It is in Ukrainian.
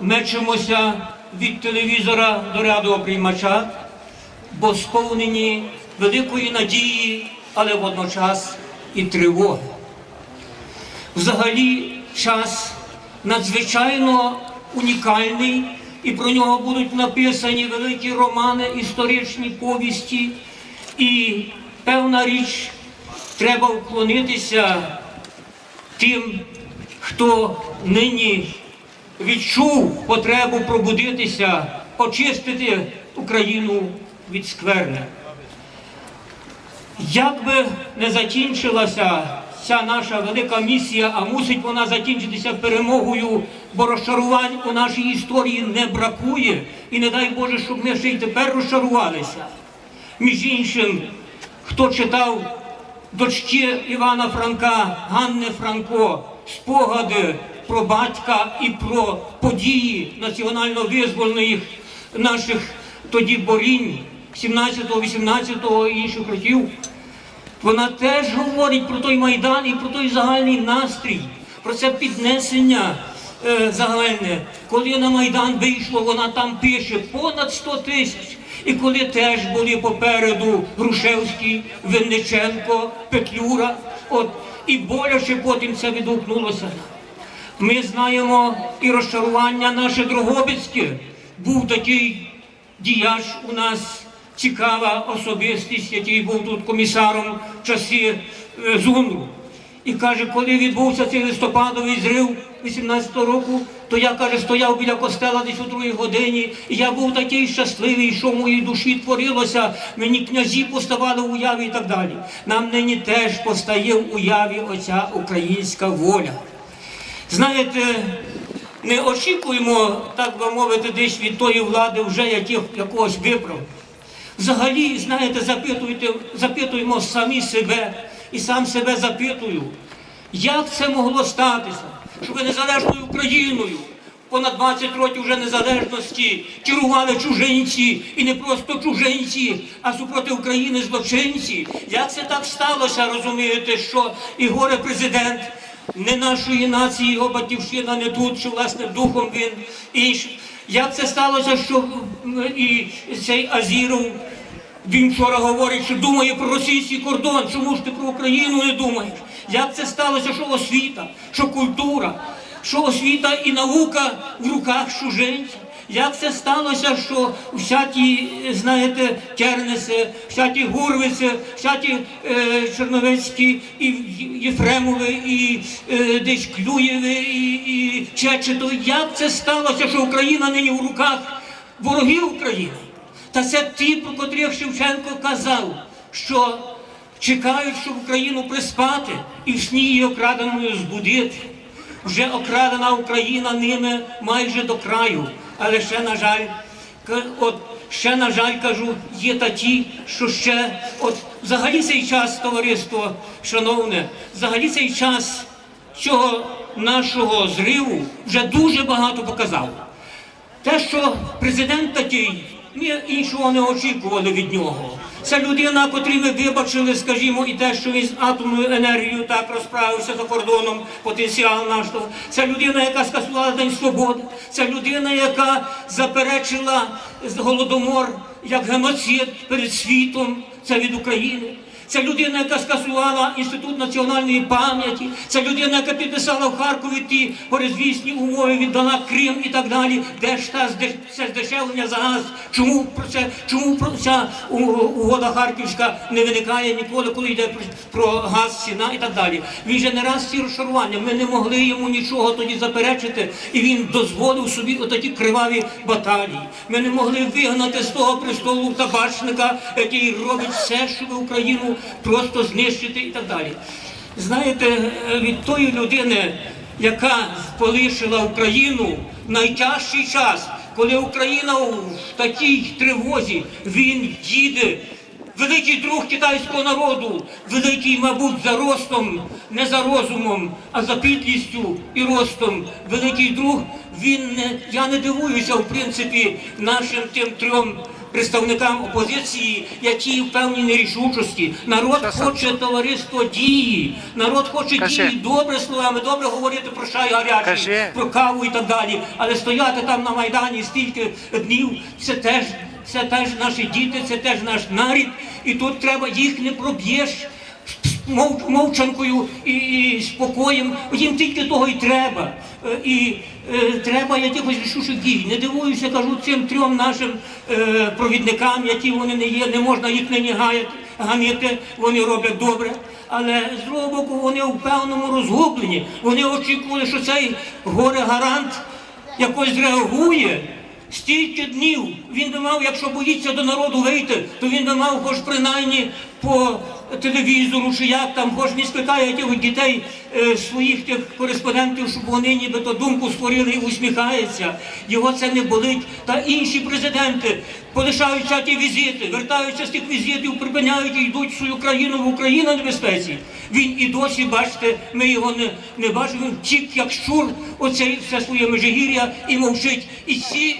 мечемося від телевізора до радіоприймача, бо сповнені великої надії, але водночас і тривоги. Взагалі час надзвичайно унікальний, і про нього будуть написані великі романи, історичні повісті. І певна річ, треба вклонитися тим, хто нині відчув потребу пробудитися, очистити Україну від скверни. Як би не закінчилася ця наша велика місія, а мусить вона закінчитися перемогою, бо розчарувань у нашій історії не бракує. І не дай Боже, щоб ми ще й тепер розчарувалися. Між іншим, хто читав дочки Івана Франка, Ганни Франко, спогади про батька і про події національно-визвольних наших тоді борінь 17-го, 18-го і інших років, вона теж говорить про той Майдан і про той загальний настрій, про це піднесення е, загальне. Коли на Майдан вийшло, вона там пише понад 100 тисяч. І коли теж були попереду Грушевський, Винниченко, Петлюра, от, і боляче потім це відгукнулося. Ми знаємо і розчарування наше Дрогобицьке. Був такий діяч у нас цікава особистість, який був тут комісаром в часи е, Зунру. І каже, коли відбувся цей листопадовий зрив 18-го року, то я каже, стояв біля костела десь у другій годині, і я був такий щасливий, що в моїй душі творилося, мені князі поставали в уяві і так далі. Нам нині теж постає в уяві оця українська воля. Знаєте, не очікуємо, так би мовити, десь від тої влади вже яких, якогось виправдання. Взагалі, знаєте, запитуємо самі себе і сам себе запитую, як це могло статися, щоб незалежною Україною понад 20 років вже незалежності керували чужинці і не просто чужинці, а супроти України злочинці. Як це так сталося, розумієте, що і горе президент не нашої нації, його батьківщина не тут, що власне духом він інший. Як це сталося, що і цей Азіров, він вчора говорить, що думає про російський кордон, чому ж ти про Україну не думаєш? Як це сталося, що освіта, що культура, що освіта і наука в руках чужинців? Як це сталося, що всякі, знаєте, Кернеси, всякі Гурвиці, всякі е, Черновецькі, і Єфремови, і е, десь Клюєви, і, і Чечетови. Як це сталося, що Україна нині в руках ворогів України? Та це ті, про котрих Шевченко казав, що чекають, щоб Україну приспати і сні її окраденою збудити. Вже окрадена Україна ними майже до краю, але ще, на жаль, от ще, на жаль, кажу, є такі, що ще, от взагалі цей час, товариство, шановне, взагалі цей час цього нашого зриву вже дуже багато показав. Те, що президент такий, ми іншого не очікували від нього. Це людина, котрій ми вибачили, скажімо, і те, що він з атомною енергією так розправився за кордоном, потенціал наш. Це людина, яка скасувала День Свободи. Це людина, яка заперечила голодомор як геноцид перед світом. Це від України. Це людина, яка скасувала інститут національної пам'яті. Це людина, яка підписала в Харкові ті горизвісні умови, віддала Крим і так далі. Де ж та це здешевлення за газ? Чому про це? Чому про ця угода Харківська не виникає ніколи, коли йде про, газ, ціна і так далі? Він же не раз ці розчарування. Ми не могли йому нічого тоді заперечити, і він дозволив собі отакі криваві баталії. Ми не могли вигнати з того престолу табачника, який робить все, щоб Україну просто знищити і так далі. Знаєте, е, від тої людини, яка полишила Україну в найтяжчий час, коли Україна в такій тривозі, він їде великий друг китайського народу, великий, мабуть, за ростом, не за розумом, а за підлістю і ростом. Великий друг, він не, я не дивуюся, в принципі, нашим тим трьом представникам опозиції, які в певній нерішучості. Народ хоче товариство дії, народ хоче Кажи. дії, добре словами, добре говорити про чай гарячий, Кажи. про каву і так далі. Але стояти там на Майдані стільки днів, це теж, це теж наші діти, це теж наш нарід. І тут треба їх не проб'єш. Мов, мовчанкою і, і спокоєм, їм тільки того і треба. Е, І треба якихось рішучих дій. Не дивуюся, кажу цим трьом нашим е, провідникам, які вони не є, не можна їх нині ганити, вони роблять добре. Але з другого боку вони у певному розгубленні. Вони очікували, що цей горе-гарант якось зреагує. Стільки днів він би мав, якщо боїться до народу вийти, то він би мав хоч принаймні по телевізору, чи як там, не скликає тих дітей е, своїх тих кореспондентів, щоб вони нібито думку створили і усміхається. Його це не болить. Та інші президенти полишають всякі візити, вертаються з тих візитів, припиняють і йдуть в свою країну в Україну небезпеці. Він і досі, бачите, ми його не, не бачимо, він втік як щур, оце все своє межигір'я і мовчить. І ці